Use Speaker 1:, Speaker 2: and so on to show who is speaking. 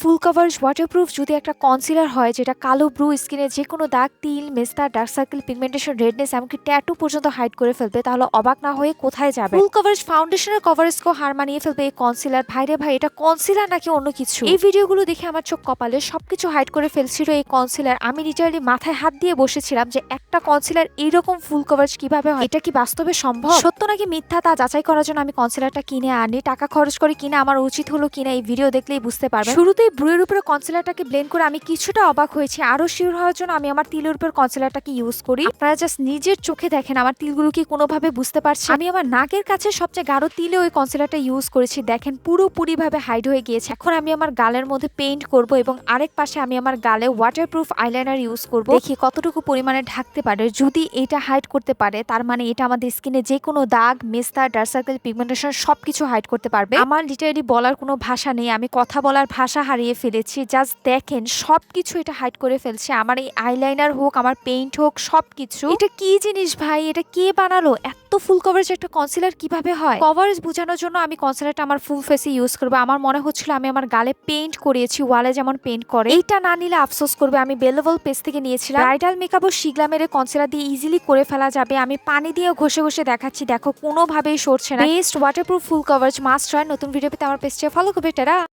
Speaker 1: ফুল coverage waterproof যদি একটা concealer হয় যেটা কালো ব্রু স্কিনে যে কোনো দাগ তিল মেস্তা ডার্ক সার্কেল পিগমেন্টেশন রেডনেস এমনকি ট্যাটু পর্যন্ত হাইড করে ফেলবে তাহলে অবাক না হয়ে কোথায় যাবে? ফুল কভারেজ ফাউন্ডেশনের কভারেজকেও হার মানিয়ে ফেলবে এই কনসিলার ভাইরে ভাই এটা কনসিলার নাকি অন্য কিছু? এই ভিডিওগুলো দেখে আমার চোখ কপালে সবকিছু হাইড করে ফেলছিল এই কনসিলার আমি লিটারালি মাথায় হাত দিয়ে বসেছিলাম যে একটা কনসিলার এইরকম ফুল কভারেজ কীভাবে হয়? এটা কি বাস্তবে সম্ভব? সত্য নাকি মিথ্যা? তা যাচাই করার জন্য আমি কনসিলারটা কিনে আনি। টাকা খরচ করে কিনা আমার উচিত হলো কিনা এই ভিডিও দেখলেই বুঝতে পারবেন। শুরুতেই ব্রুয়ের উপরে কনসিলারটাকে ব্লেন্ড করে আমি কিছুটা অবাক হয়েছি। আরও শিওর হওয়ার জন্য আমি আমার তিলের উপর কনসিলারটাকে ইউজ করি। আপনারা জাস্ট নিজের চোখে দেখেন, আমার তিলগুলো কি কোনোভাবে বুঝতে পারছি আমি আমার নাকের কাছে সবচেয়ে গাঢ় তিলে ওই কনসিলারটা ইউজ করেছি। দেখেন পুরোপুরি ভাবে হাইড হয়ে গিয়েছে। এখন আমি আমার গালের মধ্যে পেইন্ট করব এবং আরেক পাশে আমি আমার গালে ওয়াটারপ্রুফ আইলাইনার ইউজ করব। দেখি কতটুকু পরিমাণে ঢাকতে পারে। যদি এটা হাইড করতে পারে, তার মানে এটা আমাদের স্কিনে যে কোনো দাগ, মেস্তা ডার্ক সার্কেল পিগমেন্টেশন সবকিছু হাইড করতে পারবে। আমার লিটারালি বলার কোনো ভাষা নেই। আমি কথা বলার ভাষা হারিয়ে ফেলেছি। জাস্ট দেখেন, সবকিছু এটা হাইড করে ফেলছে। আমার এই আইলাইনার হোক, আমার পেইন্ট হোক, সবকিছু। এটা কি জিনিস ভাই? এটা কে বানালো? এত ফুল কভারেজ একটা কনসিলার কীভাবে হয়? কভারেজ বোঝানোর জন্য আমি কনসিলারটা আমার ফুল ফেসে ইউজ করব। আমার মনে হচ্ছিল আমি আমার গালে পেইন্ট করিয়েছি ওয়ালে যেমন পেইন্ট করে। এইটা না নিলে আফসোস করবে, আমি বেলেবল পেজ থেকে নিয়েছিলাম। ব্রাইডাল মেকআপ ও শিগলা মেরে কনসিলার দিয়ে ইজিলি করে ফেলা যাবে। আমি পানি দিয়ে ঘষে ঘষে দেখাচ্ছি। দেখো, কোনোভাবেই সরছে না। Best waterproof full coverage must হয় নতুন ভিডিও পেতে আমার পেজটা ফলো করবে। টারা